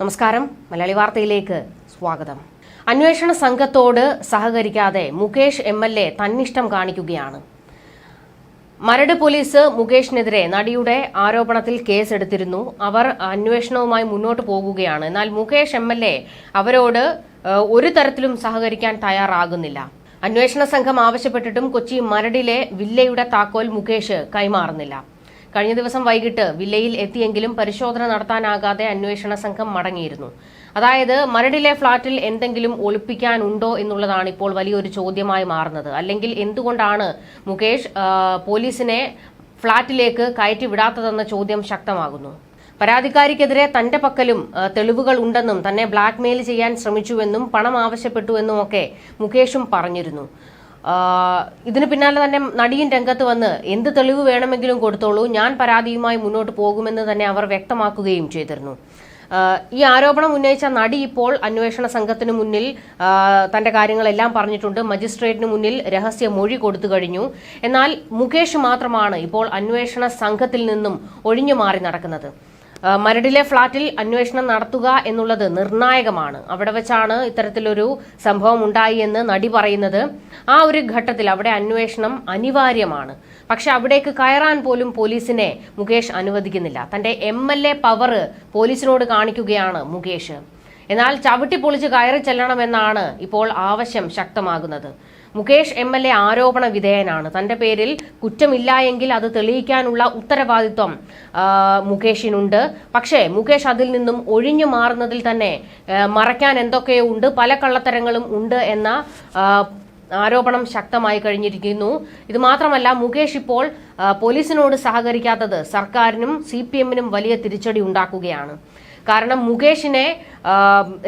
നമസ്കാരം. മലയാളി വാർത്തയിലേക്ക് സ്വാഗതം. അന്വേഷണ സംഘത്തോട് സഹകരിക്കാതെ മുകേഷ് എം എൽ എ തന്നിഷ്ടം കാണിക്കുകയാണ്. മരട് പോലീസ് മുകേഷിനെതിരെ നടിയുടെ ആരോപണത്തിൽ കേസെടുത്തിരുന്നു. അവർ അന്വേഷണവുമായി മുന്നോട്ട് പോകുകയാണ്. എന്നാൽ മുകേഷ് എം എൽ എ അവരോട് ഒരു തരത്തിലും സഹകരിക്കാൻ തയ്യാറാകുന്നില്ല. അന്വേഷണ സംഘം ആവശ്യപ്പെട്ടിട്ടും കൊച്ചി മരടിലെ വില്ലയുടെ താക്കോൽ മുകേഷ് കൈമാറുന്നില്ല. കഴിഞ്ഞ ദിവസം വൈകിട്ട് വില്ലയിൽ എത്തിയെങ്കിലും പരിശോധന നടത്താനാകാതെ അന്വേഷണ സംഘം മടങ്ങിയിരുന്നു. അതായത് മരടിലെ ഫ്ളാറ്റിൽ എന്തെങ്കിലും ഒളിപ്പിക്കാനുണ്ടോ എന്നുള്ളതാണ് ഇപ്പോൾ വലിയൊരു ചോദ്യമായി മാറുന്നത്. അല്ലെങ്കിൽ എന്തുകൊണ്ടാണ് മുകേഷ് പോലീസിനെ ഫ്ളാറ്റിലേക്ക് കയറ്റി വിടാത്തതെന്ന ചോദ്യം ശക്തമാകുന്നു. പരാതിക്കാരിക്കെതിരെ തന്റെ പക്കലും തെളിവുകൾ ഉണ്ടെന്നും തന്നെ ബ്ലാക്ക്മെയിൽ ചെയ്യാൻ ശ്രമിച്ചുവെന്നും പണം ആവശ്യപ്പെട്ടുവെന്നും ഒക്കെ മുകേഷും പറഞ്ഞിരുന്നു. ഇതിന് പിന്നാലെ തന്നെ നടിയും രംഗത്ത് വന്ന് എന്ത് തെളിവ് വേണമെങ്കിലും കൊടുത്തോളൂ ഞാൻ പരാതിയുമായി മുന്നോട്ട് പോകുമെന്ന് തന്നെ അവർ വ്യക്തമാക്കുകയും ചെയ്തിരുന്നു. ഈ ആരോപണം ഉന്നയിച്ച നടി ഇപ്പോൾ അന്വേഷണ സംഘത്തിന് മുന്നിൽ തന്റെ കാര്യങ്ങളെല്ലാം പറഞ്ഞിട്ടുണ്ട്. മജിസ്ട്രേറ്റിന് മുന്നിൽ രഹസ്യ മൊഴി കൊടുത്തു കഴിഞ്ഞു. എന്നാൽ മുകേഷ് മാത്രമാണ് ഇപ്പോൾ അന്വേഷണ സംഘത്തിൽ നിന്നും ഒഴിഞ്ഞു മാറി നടക്കുന്നത്. മരടിലെ ഫ്ളാറ്റിൽ അന്വേഷണം നടത്തുക എന്നുള്ളത് നിർണായകമാണ്. അവിടെ വെച്ചാണ് ഇത്തരത്തിലൊരു സംഭവം ഉണ്ടായി എന്ന് നടി പറയുന്നത്. ആ ഒരു ഘട്ടത്തിൽ അവിടെ അന്വേഷണം അനിവാര്യമാണ്. പക്ഷെ അവിടേക്ക് കയറാൻ പോലും പോലീസിനെ മുകേഷ് അനുവദിക്കുന്നില്ല. തന്റെ എം എൽ എ പവർ പോലീസിനോട് കാണിക്കുകയാണ് മുകേഷ്. എന്നാൽ ചവിട്ടി പൊളിച്ച് കയറി ചെല്ലണമെന്നാണ് ഇപ്പോൾ ആവശ്യം ശക്തമാകുന്നത്. മുകേഷ് എം എൽ എ ആരോപണ വിധേയനാണ്. തന്റെ പേരിൽ കുറ്റമില്ല എങ്കിൽ അത് തെളിയിക്കാനുള്ള ഉത്തരവാദിത്വം മുകേഷിനുണ്ട്. പക്ഷേ മുകേഷ് അതിൽ നിന്നും ഒഴിഞ്ഞു മാറുന്നതിൽ തന്നെ മറയ്ക്കാൻ എന്തൊക്കെയോ ഉണ്ട് പല കള്ളത്തരങ്ങളും ഉണ്ട് എന്ന ആരോപണം ശക്തമായി കഴിഞ്ഞിരിക്കുന്നു. ഇത് മാത്രമല്ല മുകേഷ് ഇപ്പോൾ പോലീസിനോട് സഹകരിക്കാത്തത് സർക്കാരിനും സി വലിയ തിരിച്ചടി ഉണ്ടാക്കുകയാണ്. കാരണം മുകേഷിനെ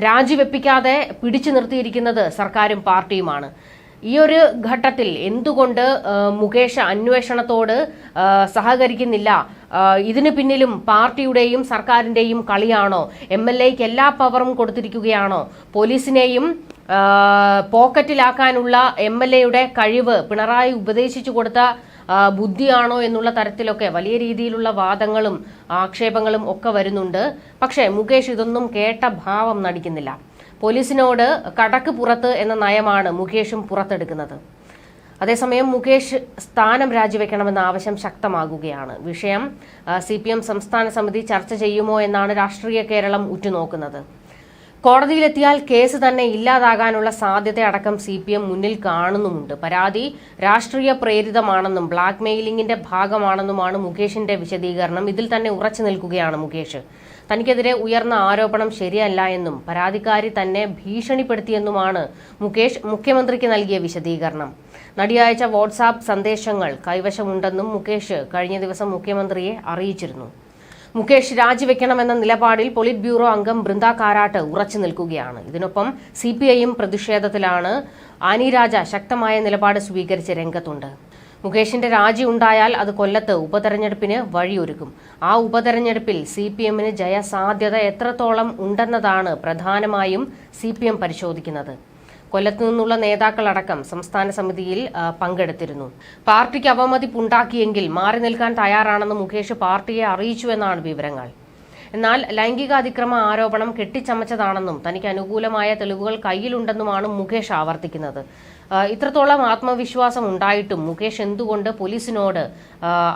രാജിവെപ്പിക്കാതെ പിടിച്ചു നിർത്തിയിരിക്കുന്നത് സർക്കാരും പാർട്ടിയുമാണ്. ഈ ഒരു ഘട്ടത്തിൽ എന്തുകൊണ്ട് മുകേഷ് അന്വേഷണത്തോട് സഹകരിക്കുന്നില്ല? ഇതിന് പിന്നിലും പാർട്ടിയുടെയും സർക്കാരിന്റെയും കളിയാണോ? എം എൽ എല്ലാ പവറും കൊടുത്തിരിക്കുകയാണോ? പോലീസിനെയും പോക്കറ്റിലാക്കാനുള്ള എം എൽ എയുടെ കഴിവ് പിണറായി ഉപദേശിച്ചു കൊടുത്ത ബുദ്ധിയാണോ എന്നുള്ള തരത്തിലൊക്കെ വലിയ രീതിയിലുള്ള വാദങ്ങളും ആക്ഷേപങ്ങളും ഒക്കെ വരുന്നുണ്ട്. പക്ഷേ മുകേഷ് ഇതൊന്നും കേട്ട ഭാവം നടിക്കുന്നില്ല. പോലീസിനോട് കടക്ക് പുറത്ത് എന്ന നയമാണ് മുകേഷും പുറത്തെടുക്കുന്നത്. അതേസമയം മുകേഷ് സ്ഥാനം രാജിവെക്കണമെന്ന ആവശ്യം ശക്തമാകുകയാണ്. വിഷയം സി സംസ്ഥാന സമിതി ചർച്ച ചെയ്യുമോ എന്നാണ് രാഷ്ട്രീയ കേരളം ഉറ്റുനോക്കുന്നത്. കോടതിയിലെത്തിയാൽ കേസ് തന്നെ ഇല്ലാതാകാനുള്ള സാധ്യത അടക്കം സി പി എം മുന്നിൽ കാണുന്നുമുണ്ട്. പരാതി രാഷ്ട്രീയ പ്രേരിതമാണെന്നും ബ്ലാക്ക് മെയിലിംഗിന്റെ ഭാഗമാണെന്നുമാണ് മുകേഷിന്റെ വിശദീകരണം. ഇതിൽ തന്നെ ഉറച്ചു നിൽക്കുകയാണ് മുകേഷ്. തനിക്കെതിരെ ഉയർന്ന ആരോപണം ശരിയല്ല എന്നും പരാതിക്കാരി തന്നെ ഭീഷണിപ്പെടുത്തിയെന്നുമാണ് മുകേഷ് മുഖ്യമന്ത്രിക്ക് നൽകിയ വിശദീകരണം. നടി വാട്സാപ്പ് സന്ദേശങ്ങൾ കൈവശമുണ്ടെന്നും മുകേഷ് കഴിഞ്ഞ ദിവസം മുഖ്യമന്ത്രിയെ അറിയിച്ചിരുന്നു. മുകേഷ് രാജിവെക്കണമെന്ന നിലപാടിൽ പോളിറ്റ് ബ്യൂറോ അംഗം ബൃന്ദ കാരാട്ട് ഉറച്ചു നിൽക്കുകയാണ്. ഇതിനൊപ്പം സി പി ഐയും പ്രതിഷേധത്തിലാണ് ആനി രാജ ശക്തമായ നിലപാട് സ്വീകരിച്ച് രംഗത്തുണ്ട്. മുകേഷിന്റെ രാജി ഉണ്ടായാൽ അത് കൊല്ലത്ത് ഉപതെരഞ്ഞെടുപ്പിന് വഴിയൊരുക്കും. ആ ഉപതെരഞ്ഞെടുപ്പിൽ സി പി എമ്മിന് ജയസാധ്യത എത്രത്തോളം ഉണ്ടെന്നതാണ് പ്രധാനമായും സി പി എം പരിശോധിക്കുന്നത്. കൊല്ലത്തു നിന്നുള്ള നേതാക്കളടക്കം സംസ്ഥാന സമിതിയിൽ പങ്കെടുത്തിരുന്നു. പാർട്ടിക്ക് അവമതിപ്പുണ്ടാക്കിയെങ്കിൽ മാറി നിൽക്കാൻ തയ്യാറാണെന്ന് മുകേഷ് പാർട്ടിയെ അറിയിച്ചുവെന്നാണ് വിവരങ്ങൾ. എന്നാൽ ലൈംഗികാതിക്രമ ആരോപണം കെട്ടിച്ചമച്ചതാണെന്നും തനിക്ക് അനുകൂലമായ തെളിവുകൾ കയ്യിലുണ്ടെന്നുമാണ് മുകേഷ് ആവർത്തിക്കുന്നത്. ഇത്രത്തോളം ആത്മവിശ്വാസം ഉണ്ടായിട്ടും മുകേഷ് എന്തുകൊണ്ട് പോലീസിനോട്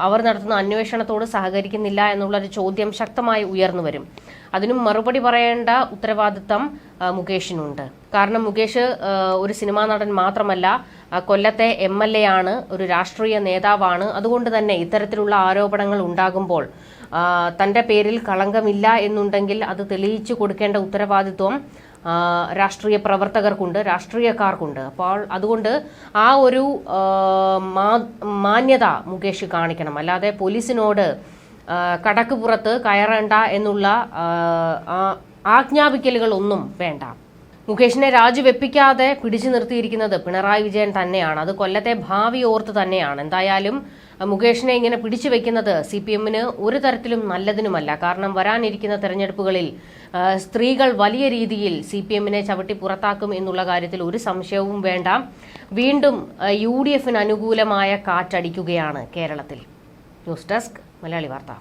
അവർ നടത്തുന്ന അന്വേഷണത്തോട് സഹകരിക്കുന്നില്ല എന്നുള്ളൊരു ചോദ്യം ശക്തമായി ഉയർന്നു വരും. അതിനും മറുപടി പറയേണ്ട ഉത്തരവാദിത്തം മുകേഷിനുണ്ട്. കാരണം മുകേഷ് ഒരു സിനിമാ നടൻ മാത്രമല്ല കൊല്ലത്തെ എം എൽ എ ആണ് ഒരു രാഷ്ട്രീയ നേതാവാണ്. അതുകൊണ്ട് തന്നെ ഇത്തരത്തിലുള്ള ആരോപണങ്ങൾ ഉണ്ടാകുമ്പോൾ തന്റെ പേരിൽ കളങ്കമില്ല എന്നുണ്ടെങ്കിൽ അത് തെളിയിച്ചു കൊടുക്കേണ്ട ഉത്തരവാദിത്വം രാഷ്ട്രീയ പ്രവർത്തകർക്കുണ്ട് രാഷ്ട്രീയക്കാർക്കുണ്ട്. അപ്പോൾ അതുകൊണ്ട് ആ ഒരു മാന്യത മുകേഷ് കാണിക്കണം. അല്ലാതെ പോലീസിനോട് കടക്ക് പുറത്ത് കയറേണ്ട എന്നുള്ള ആജ്ഞാപിക്കലുകളൊന്നും വേണ്ട. മുകേഷിനെ രാജിവെപ്പിക്കാതെ പിടിച്ചു നിർത്തിയിരിക്കുന്നത് പിണറായി വിജയൻ തന്നെയാണ്. അത് കൊല്ലത്തെ ഭാവി ഓർത്ത് തന്നെയാണ്. എന്തായാലും മുകേഷിനെ ഇങ്ങനെ പിടിച്ചു വെക്കുന്നത് സി പി എമ്മിന് ഒരു തരത്തിലും നല്ലതിനുമല്ല. കാരണം വരാനിരിക്കുന്ന തെരഞ്ഞെടുപ്പുകളിൽ സ്ത്രീകൾ വലിയ രീതിയിൽ സി പി എമ്മിനെ ചവിട്ടി പുറത്താക്കും എന്നുള്ള കാര്യത്തിൽ ഒരു സംശയവും വേണ്ട. വീണ്ടും യു ഡി എഫിന് അനുകൂലമായ കാറ്റടിക്കുകയാണ് കേരളത്തിൽ. ന്യൂസ് ഡെസ്ക് മലയാളി വാർത്ത.